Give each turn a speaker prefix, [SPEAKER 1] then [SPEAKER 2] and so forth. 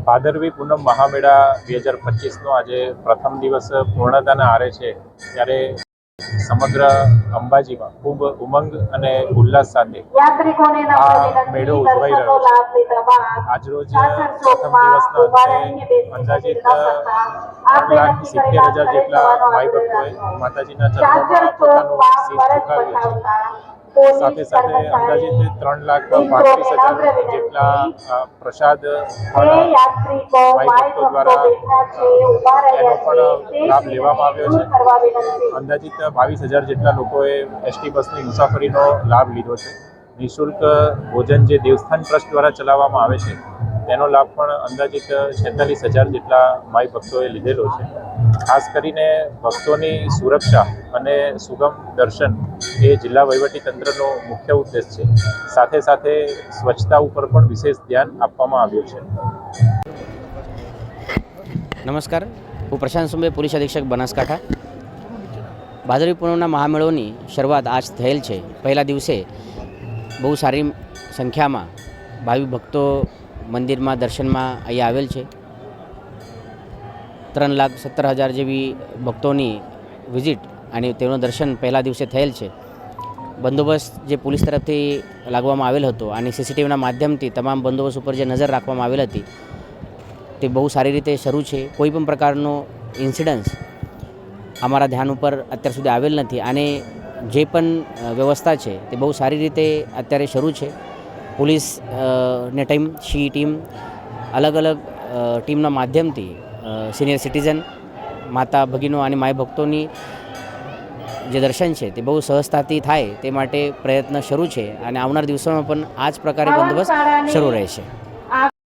[SPEAKER 1] ભાદરવી પૂનમ મહામેળા બે હજાર પચીસનો આજે પ્રથમ દિવસ પૂર્ણતાના આરે છે ત્યારે સમગ્ર અંબાજીમાં ખૂબ ઉમંગ અને ઉલ્લાસ સાથે આ મેળો ઉજવાઈ રહ્યો છે. આજરોજ પ્રથમ દિવસના અંતે અંદાજિત ત્રણ લાખ સિત્તેર હજાર જેટલા માઈ ભક્તોએ માતાજીના ચરણોમાં પોતાનું શીશ ઝુકાવ્યું છે સાથે સાથે અંદાજિત ત્રણ લાખ પાંત્રીસ હજાર જેટલા પ્રસાદ પણ માઈ ભક્તો દ્વારા એનો પણ લાભ લેવામાં આવ્યો છે. અંદાજિત બાવીસ હજાર જેટલા લોકોએ એસટી બસની મુસાફરીનો લાભ લીધો છે. નિઃશુલ્ક ભોજન જે દેવસ્થાન ટ્રસ્ટ દ્વારા ચલાવવામાં આવે છે તેનો લાભ પણ અંદાજિત છેતાલીસ હજાર જેટલા માઈ ભક્તોએ લીધેલો છે. ખાસ કરીને ભક્તોની સુરક્ષા અને સુગમ દર્શન એ જિલ્લા વહીવટી તંત્રનો મુખ્ય ઉદ્દેશ છે. સાથે સાથે સ્વચ્છતા ઉપર પણ વિશેષ ધ્યાન આપવામાં આવ્યું છે.
[SPEAKER 2] નમસ્કાર. હું પ્રશાંત સુંબે, પોલીસ અધિક્ષક બનાસકાંઠા. ભાદરવી પૂનમના મહામેળોની શરૂઆત આજ થયેલ છે. પહેલા દિવસે બહુ સારી સંખ્યામાં ભાવિ ભક્તો મંદિરમાં દર્શનમાં અહીંયા આવેલ છે. ત્રણ લાખ સત્તર હજાર જેવી ભક્તોની વિઝિટ અને તેનું દર્શન પહેલા દિવસે થયેલ છે. બંદોબસ્ત જે પોલીસ તરફથી લાગવામાં આવેલ હતો અને સીસીટીવીના માધ્યમથી તમામ બંદોબસ્ત ઉપર જે નજર રાખવામાં આવેલ હતી, તે બહુ સારી રીતે શરૂ છે. કોઈ પણ પ્રકારનો ઇન્સિડન્સ અમારા ધ્યાન ઉપર અત્યાર સુધી આવેલ નથી અને જે પણ વ્યવસ્થા છે તે બહુ સારી રીતે અત્યારે શરૂ છે. પોલીસ ને ટીમ શી ટીમ અલગ અલગ ટીમના માધ્યમથી સિનિયર સિટીઝન માતા ભગીનો અને માય ભક્તોની જે દર્શન છે તે બહુ સહજતાથી થાય તે માટે પ્રયત્ન શરૂ છે અને આવનાર દિવસોમાં પણ આ જ પ્રકારે બંદોબસ્ત શરૂ રહેશે.